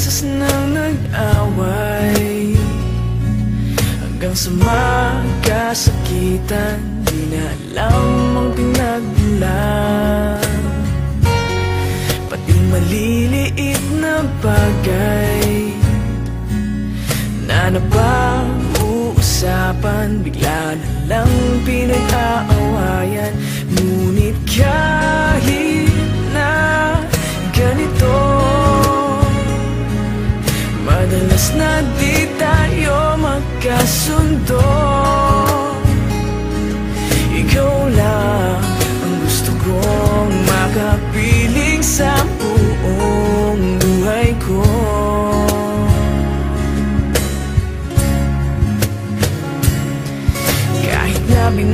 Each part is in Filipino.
Beses nang nag-away. Hanggang sa magkasakitan Di na alam ang pinagmulan Pati maliliit na bagay Na napag-uusapan Bigla na lang pinag-aawayan. Ngunit kahit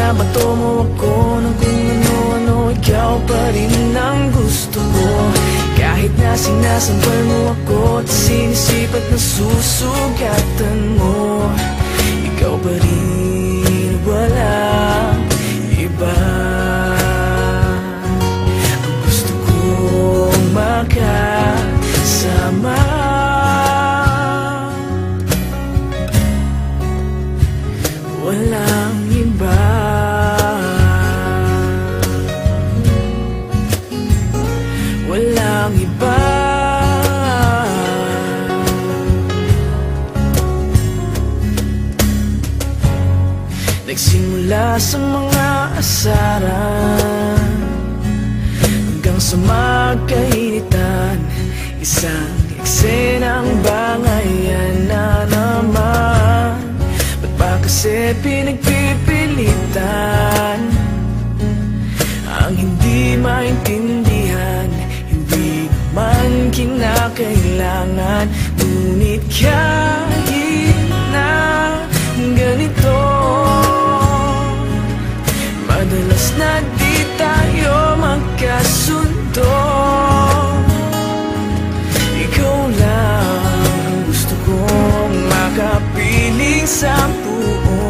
binabato mo ako ng kung ano-ano Ikaw pa rin ang gusto ko Kahit na sinasampal mo ako At sinisipat na susugatan mo. Ikaw pa rin wala iba. Ang gusto kong makasama. Walang Walang iba. Nagsimula sa mga asaran Hanggang sa magkainitan. Isang eksenang bangayan na naman. Ba't ba kasi pinagpipilitan? Ang hindi maintindihan kinakailangan Ngunit kahit na ganito Madalas na di tayo magkasundo. Ikaw lang ang gusto kong makapiling sa buong